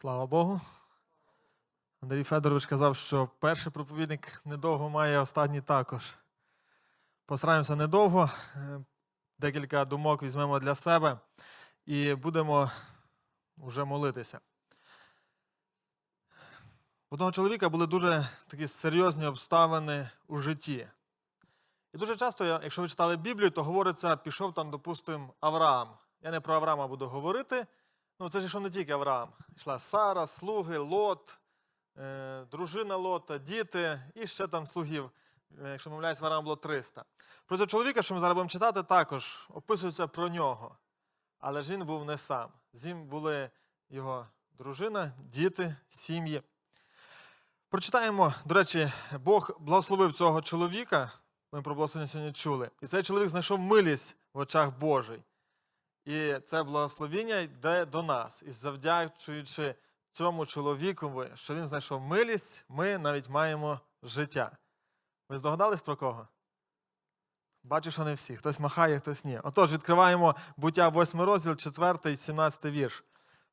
Слава Богу. Андрій Федорович казав, що перший проповідник недовго має, останній також. Постараємося недовго. Е, Декілька думок візьмемо для себе і будемо вже молитися. У одного чоловіка були дуже такі серйозні обставини у житті. І дуже часто, якщо ви читали Біблію, то говориться, пішов там, допустимо, Авраам. Я не про Авраама буду говорити. Ну, це ж йшов не тільки Авраам. Йшла Сара, слуги, Лот, е, дружина Лота, діти і ще там слугів. Е, Якщо в Авраама було 300. Про цього чоловіка, що ми зараз будемо читати, також описується про нього. Але ж він був не сам. З ним були його дружина, діти, сім'ї. Прочитаємо, до речі, Бог благословив цього чоловіка. Ми про благословення сьогодні чули. І цей чоловік знайшов милість в очах Божий. І це благословіння йде до нас. І завдячуючи цьому чоловікові, що він знайшов милість, ми навіть маємо життя. Ви здогадались про кого? Бачу, що не всі. Хтось махає, хтось ні. Отож, відкриваємо буття 8 розділ, 4, 17 вірш.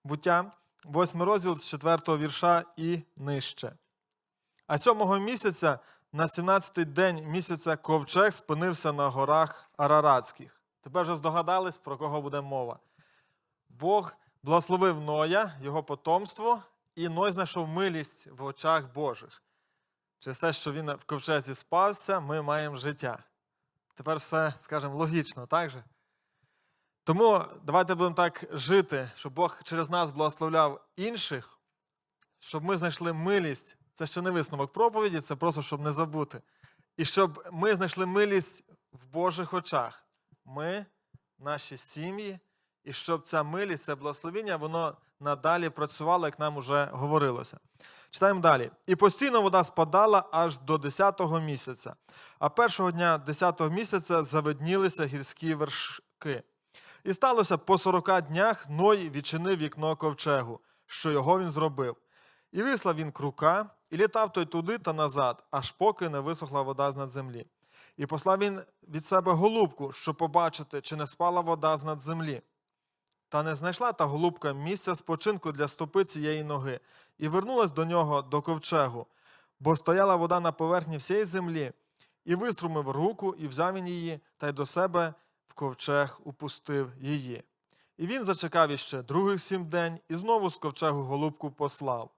Буття, 8 розділ з 4 вірша і нижче. А сьомого місяця, на 17-й день місяця, ковчег спинився на горах Араратських. Тепер вже здогадались, про кого буде мова. Бог благословив Ноя, його потомство, і Ной знайшов милість в очах Божих. Через те, що він в ковчезі спався, ми маємо життя. Тепер все, скажімо, логічно, так же? Тому давайте будемо так жити, щоб Бог через нас благословляв інших, щоб ми знайшли милість. Це ще не висновок проповіді, це просто щоб не забути. І щоб ми знайшли милість в Божих очах. Ми, наші сім'ї, і щоб ця милість, це благословіння, воно надалі працювало, як нам вже говорилося. Читаємо далі. І постійно вода спадала аж до 10-го місяця. А першого дня 10-го місяця завиднілися гірські вершки. І сталося по 40 днях Ной відчинив вікно ковчегу, що його він зробив. І вислав він крука, і літав той туди та назад, аж поки не висохла вода з над землі. І послав він від себе голубку, щоб побачити, чи не спала вода з над землі. Та не знайшла та голубка місця спочинку для стопи цієї ноги, і вернулась до нього до ковчегу, бо стояла вода на поверхні всієї землі, і виструмив руку, і взяв він її, та й до себе в ковчег упустив її. І він зачекав іще других сім день, і знову з ковчегу голубку послав.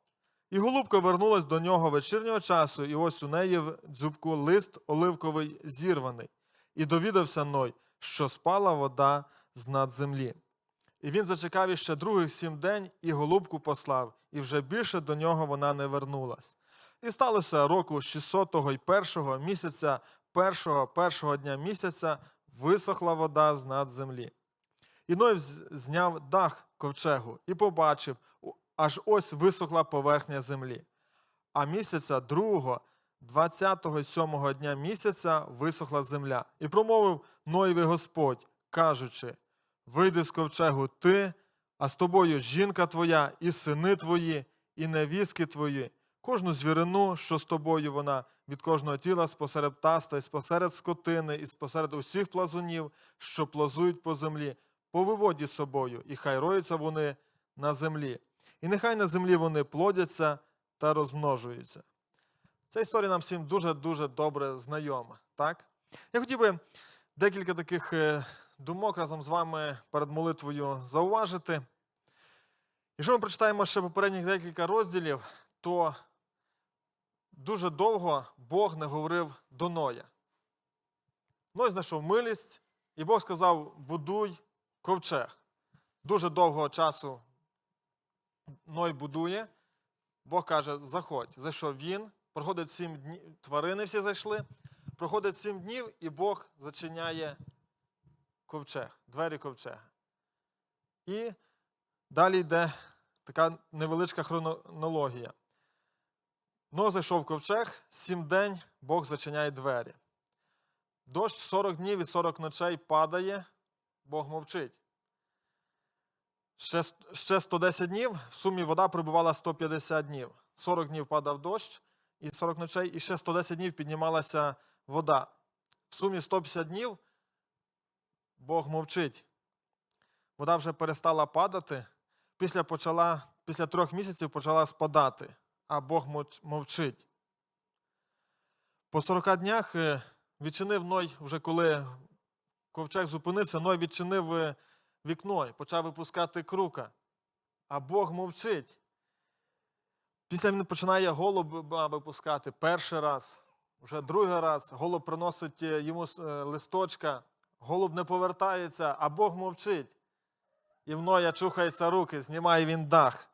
І голубка вернулась до нього вечірнього часу, і ось у неї в дзюбку лист оливковий зірваний. І довідався Ной, що спала вода з над землі. І він зачекав іще других сім день, і голубку послав, і вже більше до нього вона не вернулась. І сталося року 600 й першого місяця, першого першого дня місяця, висохла вода з над землі. І Ной зняв дах ковчегу і побачив, аж ось висохла поверхня землі. А місяця другого, 27-го дня місяця, висохла земля. І промовив Ноєві Господь, кажучи: Вийди з ковчегу ти, а з тобою жінка твоя, і сини твої, і невістки твої, кожну звірину, що з тобою вона, від кожного тіла спосеред птаства, і спосеред скотини, і спосеред усіх плазунів, що плазують по землі, повиводі собою, і хай роються вони на землі. І нехай на землі вони плодяться та розмножуються. Ця історія нам всім дуже-дуже добре знайома. Так? Я хотів би декілька таких е, думок разом з вами перед молитвою зауважити. Якщо ми прочитаємо ще попередніх декілька розділів, то дуже довго Бог не говорив до Ноя. Ной знайшов милість, і Бог сказав: будуй ковчег. Дуже довго часу Ной будує. Бог каже, заходь. Зайшов він, проходить сім днів, тварини всі зайшли, проходить сім днів, і Бог зачиняє ковчег, двері ковчега. І далі йде така невеличка хронологія. Но зайшов ковчег, сім день Бог зачиняє двері. Дощ 40 днів і 40 ночей падає, Бог мовчить. Ще, ще 110 днів, в сумі вода прибувала 150 днів. 40 днів падав дощ, і 40 ночей, і ще 110 днів піднімалася вода. В сумі 150 днів Бог мовчить. Вода вже перестала падати. Після почала після трьох місяців почала спадати, а Бог мовчить. По 40 днях е, відчинив Ной, вже коли ковчег зупинився, Ной відчинив е, вікно і почав випускати крука. А Бог мовчить. Після він починає голуба випускати перший раз, вже другий раз. Голуб приносить е, йому е, листочка, голуб не повертається, а Бог мовчить. І в Ноя чухаються руки, знімає він дах.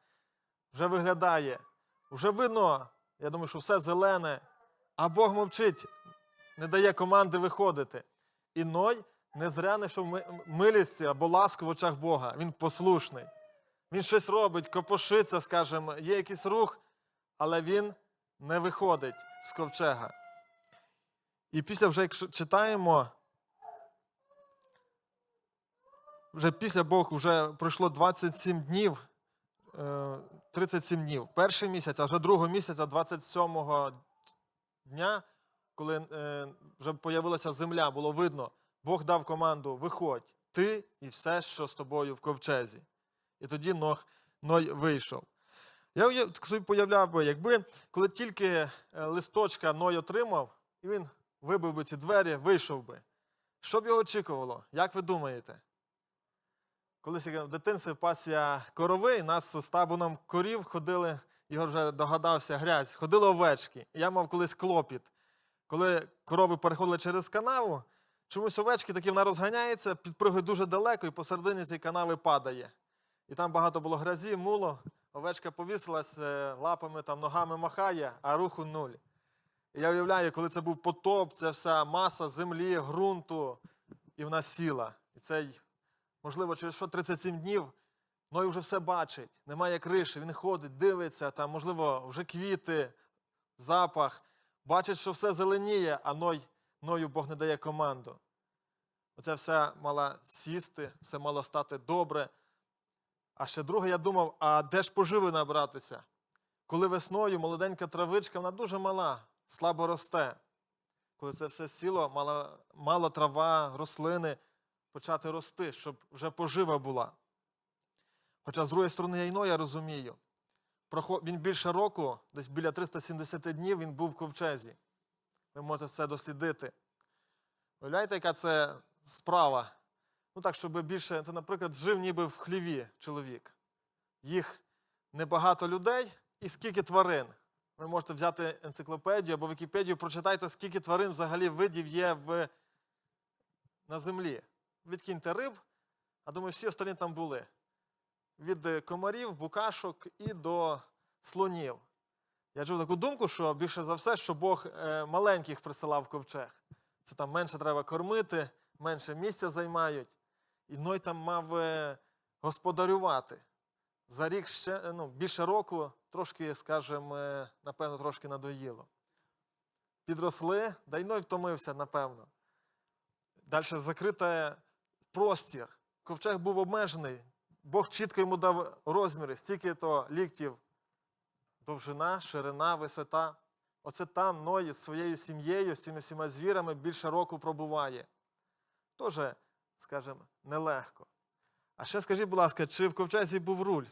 Вже виглядає. Вже видно, я думаю, що все зелене, а Бог мовчить, не дає команди виходити. І Ной не зря не що ми- милість або ласку в очах Бога. Він послушний. Він щось робить, копошиться, скажімо, є якийсь рух, але він не виходить з ковчега. І після вже, якщо читаємо, вже після Бог вже пройшло 27 днів, е, 37 днів. Перший місяць, а вже другого місяця, 27-го дня, коли е, вже появилася земля, було видно, Бог дав команду: виходь, ти і все, що з тобою в ковчезі. І тоді Нох, Ной вийшов. Я собі появляв би, якби коли тільки е, листочка Ной отримав, і він вибив би ці двері, вийшов би. Що б його очікувало? Як ви думаєте? Колись в дитинстві пас я корови, і нас з табуном корів ходили, Ігор вже догадався, грязь, ходили овечки. Я мав колись клопіт. Коли корови переходили через канаву, чомусь овечки такі вона розганяється, підпригує дуже далеко і посередині цієї канави падає. І там багато було грязі, муло. Овечка повісилась, е, лапами, там, ногами махає, а руху нуль. І я уявляю, коли це був потоп, це вся маса землі, ґрунту, і вона сіла. І цей, можливо, через що 37 днів Ной вже все бачить, немає криші, він ходить, дивиться, там, можливо, вже квіти, запах, бачить, що все зеленіє, а Ной, Ною Бог не дає команду. Оце все мало сісти, все мало стати добре. А ще друге, я думав, а де ж поживи набратися? Коли весною молоденька травичка, вона дуже мала, слабо росте. Коли це все сіло, мала, мала трава, рослини почати рости, щоб вже пожива була. Хоча, з другої сторони, я й я розумію. Він більше року, десь біля 370 днів, він був в ковчезі. Ви можете це дослідити. Уявляєте, яка це справа? Ну так, щоб більше, це, наприклад, жив ніби в хліві чоловік. Їх небагато людей і скільки тварин. Ви можете взяти енциклопедію або Вікіпедію, прочитайте, скільки тварин взагалі видів є в, на землі. Відкиньте риб, а думаю, всі останні там були. Від комарів, букашок і до слонів. Я чув таку думку, що більше за все, що Бог е, маленьких присилав в ковчег. Це там менше треба кормити, менше місця займають. І Ной там мав е, господарювати. За рік ще е, ну, більше року, трошки, скажімо, напевно, трошки надоїло. Підросли, да й Ной втомився, напевно. Далі закритий простір. Ковчег був обмежений. Бог чітко йому дав розміри, стільки то ліктів, довжина, ширина, висота. Оце там Ной з своєю сім'єю, з цими всіма звірами більше року пробуває. Тоже, скажімо, нелегко. А ще скажіть, будь ласка, чи в ковчезі був руль?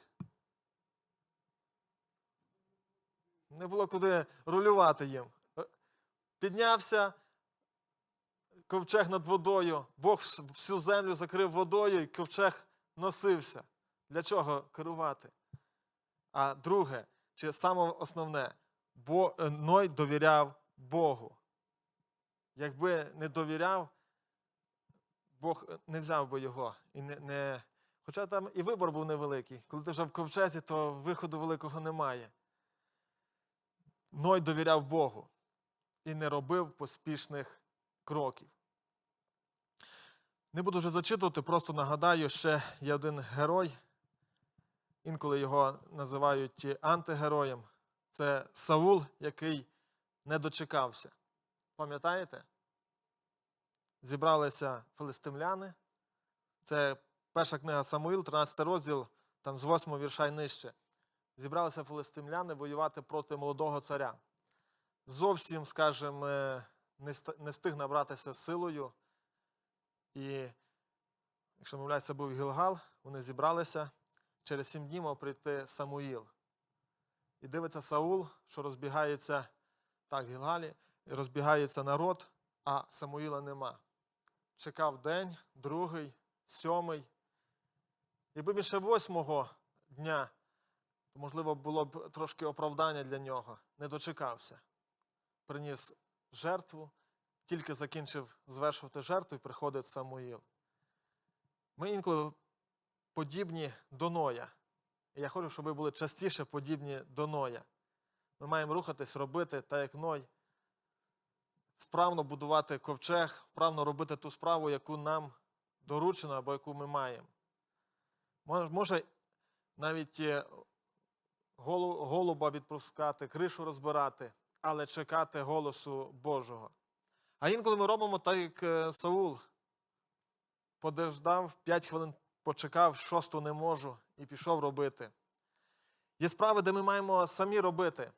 Не було куди рулювати їм. Е, Піднявся ковчег над водою, Бог всю землю закрив водою, і ковчег носився. Для чого керувати? А друге, чи саме основне, бо е, Ной довіряв Богу. Якби не довіряв, Бог е, не взяв би його. І не, не... Хоча там і вибор був невеликий. Коли ти вже в ковчезі, то виходу великого немає. Ной довіряв Богу і не робив поспішних кроків. Не буду вже зачитувати, просто нагадаю, ще є один герой. Інколи його називають антигероєм. Це Саул, який не дочекався. Пам'ятаєте? Зібралися филистимляни. Це перша книга Самуїл, 13 розділ, там з 8 вірша й нижче. Зібралися филистимляни воювати проти молодого царя. Зовсім, скажімо, не ст- встиг набратися силою. І, якщо це був Гілгал, вони зібралися. Через сім днів мав прийти Самуїл. І дивиться Саул, що розбігається так, Гілгалі, розбігається народ, а Самуїла нема. Чекав день, другий, сьомий. Якби він ще восьмого дня, то, можливо, було б трошки оправдання для нього. Не дочекався. Приніс жертву, тільки закінчив звершувати жертву і приходить Самуїл. Ми інколи подібні до Ноя. І я хочу, щоб ви були частіше подібні до Ноя. Ми маємо рухатись, робити так, як Ной, вправно будувати ковчег, вправно робити ту справу, яку нам доручено або яку ми маємо. Може навіть е, голуба відпускати, кришу розбирати, але чекати голосу Божого. А інколи ми робимо так, як е, Саул. Подождав, 5 хвилин почекав, шосту не можу, і пішов робити. Є справи, де ми маємо самі робити.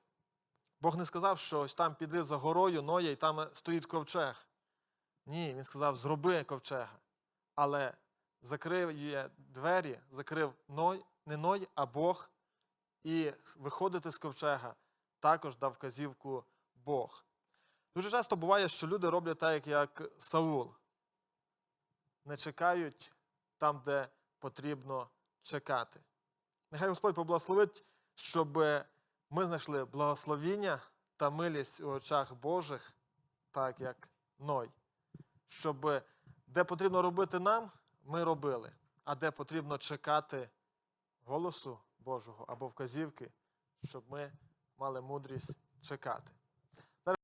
Бог не сказав, що ось там піди за горою Ноя, і там стоїть ковчег. Ні, він сказав, зроби ковчега. Але закрив двері, закрив Ной, не Ной, а Бог. І виходити з ковчега також дав вказівку Бог. Дуже часто буває, що люди роблять так, як Саул. Не чекають там, де потрібно чекати. Нехай Господь поблагословить, щоб ми знайшли благословіння та милість у очах Божих, так як Ной. Щоб де потрібно робити нам, ми робили, а де потрібно чекати голосу Божого або вказівки, щоб ми мали мудрість чекати.